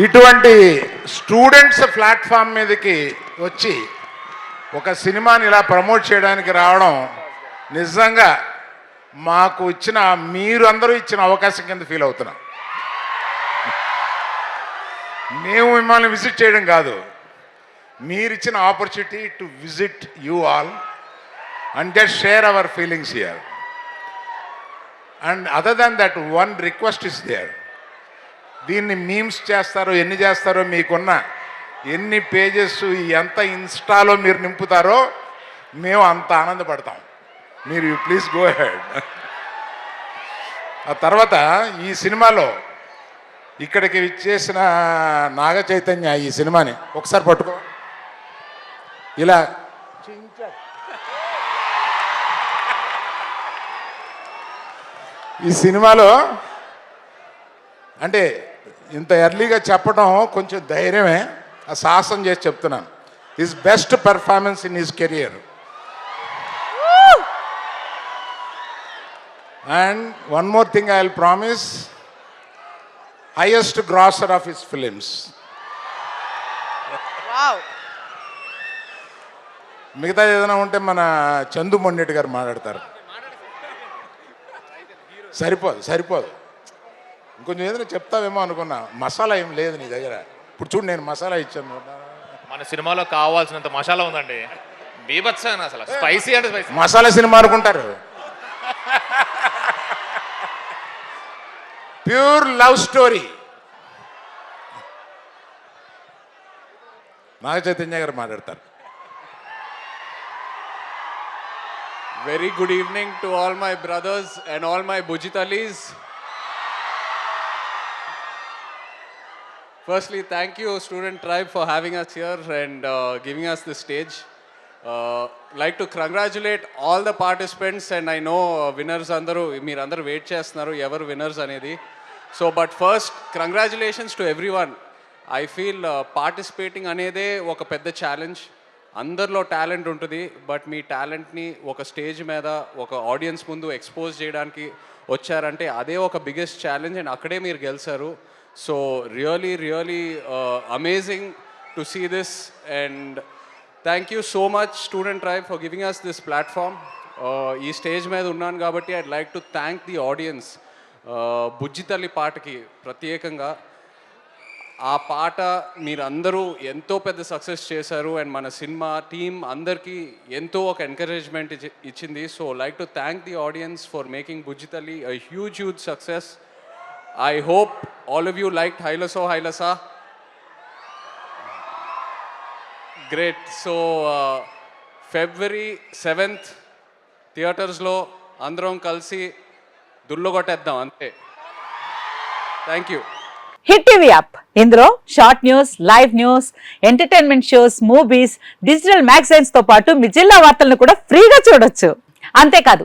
ఇటువంటి students platform మీదకి వచ్చి ఒక సినిమాని ఇలా ప్రమోట్ చేయడానికి రావడం నిజంగా మాకు ఇచ్చిన మీరు అందరూ ఇచ్చిన అవకాశం కింద ఫీల్ అవుతున్నాం. మేము మిమ్మల్ని విజిట్ చేయడం కాదు. మీరు ఇచ్చిన opportunity to visit you all and just share our feelings here. And other than that one request is there. దీన్ని మీమ్స్ చేస్తారో ఎన్ని చేస్తారో మీకున్న ఎన్ని పేజెస్ ఎంత ఇన్స్టాలో మీరు నింపుతారో మేము అంత ఆనందపడతాం. మీరు యూ ప్లీజ్ గో హెడ్ ఆ తర్వాత ఈ సినిమాలో ఇక్కడికి ఇచ్చేసిన నాగ చైతన్య ఈ సినిమాని ఒకసారి పట్టుకో. ఇలా. ఈ సినిమాలో అంటే ఇంత ఎర్లీగా చెప్పడం కొంచెం ధైర్యమే. ఆ సాహసం చేసి చెప్తున్నాను. His best performance in his career and one more thing I will promise highest grosser of his films మిగతా ఏదైనా ఉంటే మన చందు గారు మాట్లాడతారు. సరిపోదు సరిపోదు. ఇంకొంచెం ఏదైనా చెప్తావేమో అనుకున్నా మసాలా ఏం లేదు నీ దగ్గర. ఇప్పుడు చూడు నేను మసాలా ఇచ్చాను మన సినిమాలో కావాల్సినంత మసాలా ఉందండి. బీభత్సంగా అసలు స్పైసీ అంటే స్పైసీ. మసాలా సినిమా అనుకుంటారు. Pure love story. Naga Chaitanya గారు మాట్లాడతారు. Very good evening to all my brothers and all my Bujitalis. Firstly, thank you, Student Tribe, for having us here and uh, giving us the stage. Uh, like to congratulate all the participants and I know uh, winners అందరూ మీరందరూ wait చేస్తున్నారు ఎవరు winners అనేది. So but first congratulations to everyone I feel participating అనేదే ఒక పెద్ద challenge అందరిలో talent ఉంటుంది బట్ మీ టాలెంట్ని ఒక స్టేజ్ మీద ఒక ఆడియన్స్ ముందు ఎక్స్పోజ్ చేయడానికి వచ్చారంటే అదే ఒక బిగ్గెస్ట్ ఛాలెంజ్ అండ్ అక్కడే మీరు గెలిచారు. So really really amazing to see this and thank you so much student tribe for giving us this platform ఈ స్టేజ్ మీద ఉన్నాను కాబట్టి I'd like to thank the audience Bujji Thalli పాటకి ప్రత్యేకంగా. ఆ పాట మీరందరూ ఎంతో పెద్ద సక్సెస్ చేశారు. అండ్ మన సినిమా టీం అందరికీ ఎంతో ఒక ఎంకరేజ్మెంట్ ఇచ్చింది. So like to thank the audience for making Bujjithalli a huge huge success I hope all of you like Hailaso Hailasa great so February seventh థియేటర్స్లో అందరం కలిసి దుల్లగొట్టేద్దాం అంతే. Thank you hit TV app. ఇందులో short news live news entertainment shows movies digital మ్యాగజైన్స్తో పాటు మీ జిల్లా వార్తలను కూడా ఫ్రీగా చూడొచ్చు. అంతేకాదు